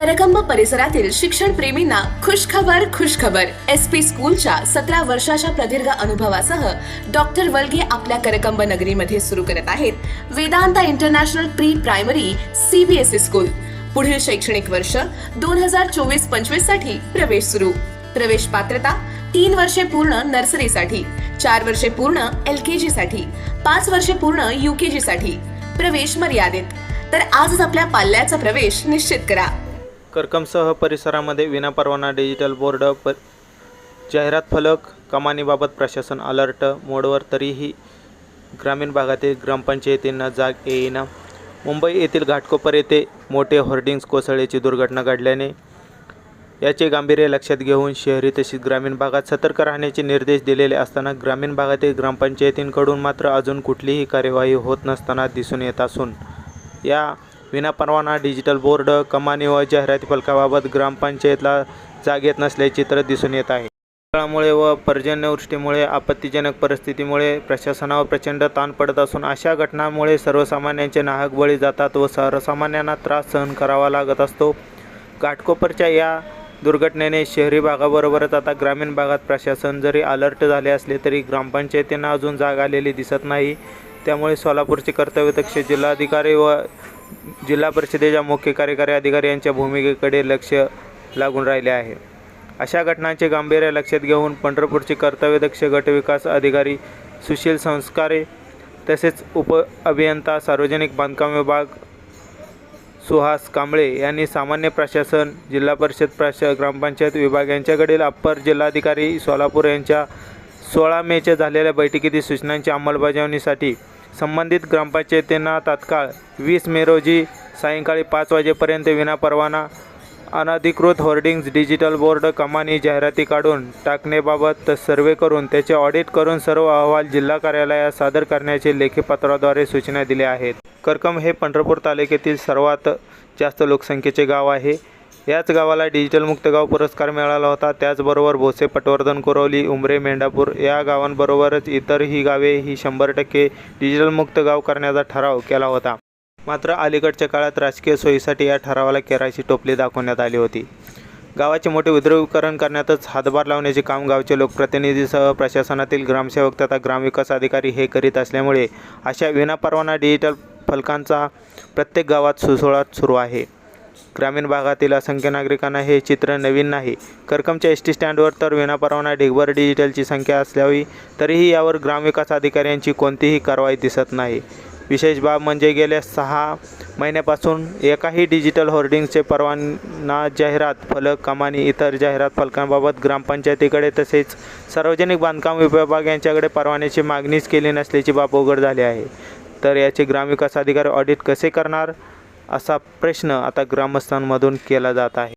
करकंब परिसरातील शिक्षण प्रेमींना खुशखबर खुशखबर. एस पी स्कूलच्या सतरा वर्षाच्या प्रदीर्घ अनुभवासह डॉक्टर वल्गे आपल्या करकंब नगरीमध्ये सुरू करत आहेत. Vedanta international pre primary CBSE school. पुढील शैक्षणिक वर्ष दोन हजार चोवीस पंचवीससाठी प्रवेश सुरू. प्रवेश पात्रता तीन वर्षे पूर्ण नर्सरीसाठी चार वर्षे पूर्ण एल के जी साठी पाच वर्षे पूर्ण यू के जी साठी. प्रवेश मर्यादित. तर आजच आपल्या पाल्याचा प्रवेश निश्चित करा. करकमसह परिसरामध्ये विनापरवाना डिजिटल बोर्ड प जाहिरात फलक कमानीबाबत प्रशासन अलर्ट मोडवर तरीही ग्रामीण भागातील ग्रामपंचायतींना जाग येईना. मुंबई येथील घाटकोपर येथे मोठे होर्डिंग्स कोसळल्याची दुर्घटना घडल्याने याचे गांभीर्य लक्षात घेऊन शहरी तसेच ग्रामीण भागात सतर्क राहण्याचे निर्देश दिलेले असताना ग्रामीण भागातील ग्रामपंचायतींकडून मात्र अजून कुठलीही कार्यवाही होत नसताना दिसून येत असून या विनापरवाना डिजिटल बोर्ड कमानी व जाहिराती फलकाबाबत ग्रामपंचायतला जाग येत नसल्याचे चित्र दिसून येत आहे. काळामुळे व पर्जन्यवृष्टीमुळे आपत्तीजनक परिस्थितीमुळे प्रशासनावर प्रचंड ताण पडत असून अशा घटनांमुळे सर्वसामान्यांचे नाहक बळी जातात व सर्वसामान्यांना त्रास सहन करावा लागत असतो. घाटकोपरच्या या दुर्घटनेने शहरी भागाबरोबरच आता ग्रामीण भागात प्रशासन जरी अलर्ट झाले असले तरी ग्रामपंचायतींना अजून जाग आलेली दिसत नाही. त्यामुळे सोलापूरचे कर्तव्यदक्ष जिल्हाधिकारी व जिल्हा परिषदेच्या मुख्य कार्यकारी अधिकारी यांच्या भूमिकेकडे लक्ष लागून राहिले आहे. अशा घटनांचे गांभीर्य लक्षात घेऊन पंढरपूरचे कर्तव्यदक्ष गटविकास अधिकारी सुशील संस्कारे तसेच उप अभियंता सार्वजनिक बांधकाम विभाग सुहास कांबळे यांनी सामान्य प्रशासन जिल्हा परिषद प्रश ग्रामपंचायत विभाग यांच्याकडील अप्पर जिल्हाधिकारी सोलापूर यांच्या सोळा मेच्या झालेल्या बैठकीतील सूचनांच्या अंमलबजावणीसाठी संबंधित ग्रामपंचायतींना तात्काळ वीस मे रोजी सायंकाळी पाच वाजेपर्यंत विनापरवाना अनधिकृत होर्डिंग्ज डिजिटल बोर्ड कमानी जाहिराती काढून टाकण्याबाबत सर्वे करून त्याचे ऑडिट करून सर्व अहवाल जिल्हा कार्यालयात सादर करण्याचे लेखी पत्राद्वारे सूचना दिल्या आहेत. करकम हे पंढरपूर तालुक्यातील सर्वात जास्त लोकसंख्येचे गाव आहे. याच गावाला डिजिटल मुक्त गाव पुरस्कार मिळाला होता. त्याचबरोबर भोसे पटवर्धन कोरवली उमरे मेंढापूर या गावांबरोबरच इतर ही गावे ही शंभर टक्के डिजिटल मुक्त गाव करण्याचा ठराव केला होता. मात्र अलीकडच्या काळात राजकीय सोयीसाठी या ठरावाला केराची टोपली दाखवण्यात आली होती. गावाचे मोठे उद्रवीकरण करण्यातच हातभार लावण्याचे काम गावचे लोकप्रतिनिधीसह प्रशासनातील ग्रामसेवक तथा ग्रामविकास अधिकारी हे करीत असल्यामुळे अशा विनापरवाना डिजिटल फलकांचा प्रत्येक गावात सुसोळात सुरू आहे. ग्रामीण भागातील असंख्य नागरिकांना हे चित्र नवीन नाही. करकमच्या एस टी स्टँडवर तर विनापरवाना ढिगभर डिजिटलची संख्या असल्यावी तरीही यावर ग्रामविकास अधिकाऱ्यांची कोणतीही कारवाई दिसत नाही. विशेष बाब म्हणजे गेल्या सहा महिन्यापासून एकाही डिजिटल होर्डिंगचे परवाना जाहिरात फलक कमानी इतर जाहिरात फलकांबाबत ग्रामपंचायतीकडे तसेच सार्वजनिक बांधकाम विभाग यांच्याकडे परवान्याची मागणीच केली नसल्याची बाब उघड झाली आहे. तर याचे ग्रामविकास अधिकारी ऑडिट कसे करणार? असा प्रश्न आता ग्रामस्थांमधून केला जात आहे.